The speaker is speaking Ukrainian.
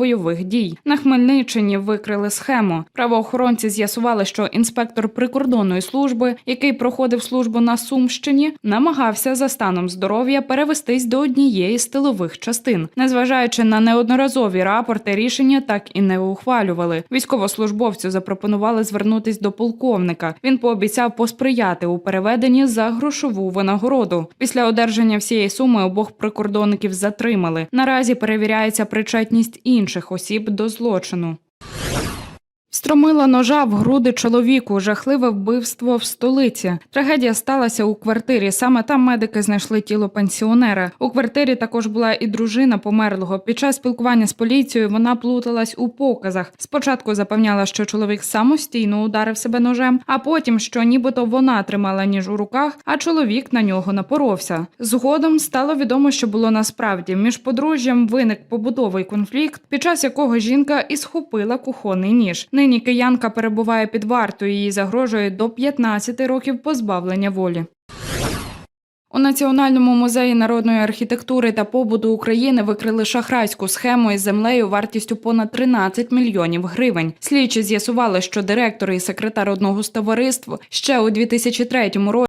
бойових дій. На Хмельниччині викрили схему. Правоохоронці з'ясували, що інспектор прикордонної служби, який проходив службу на Сумщині, намагався за станом здоров'я перевестись до однієї з тилових частин. Незважаючи на неодноразові рапорти, рішення так і не ухвалювали. Військовослужбовцю запропонували звернутись до полковника. Він пообіцяв посприяти у переведенні за грошову винагороду. Після одержання всієї суми обох прикордонників затримали. Наразі перевіряється причетність інших осіб до злочину. Встромила ножа в груди чоловіку. Жахливе вбивство в столиці. Трагедія сталася у квартирі. Саме там медики знайшли тіло пенсіонера. У квартирі також була і дружина померлого. Під час спілкування з поліцією вона плуталась у показах. Спочатку запевняла, що чоловік самостійно ударив себе ножем, а потім, що нібито вона тримала ніж у руках, а чоловік на нього напоровся. Згодом стало відомо, що було насправді між подружжям виник побутовий конфлікт, під час якого жінка і схопила кухонний ніж. Нині киянка перебуває під вартою. Їй загрожує до 15 років позбавлення волі. У Національному музеї народної архітектури та побуту України викрили шахрайську схему із землею вартістю понад 13 мільйонів гривень. Слідчі з'ясували, що директор і секретар одного з товариств ще у 2003 році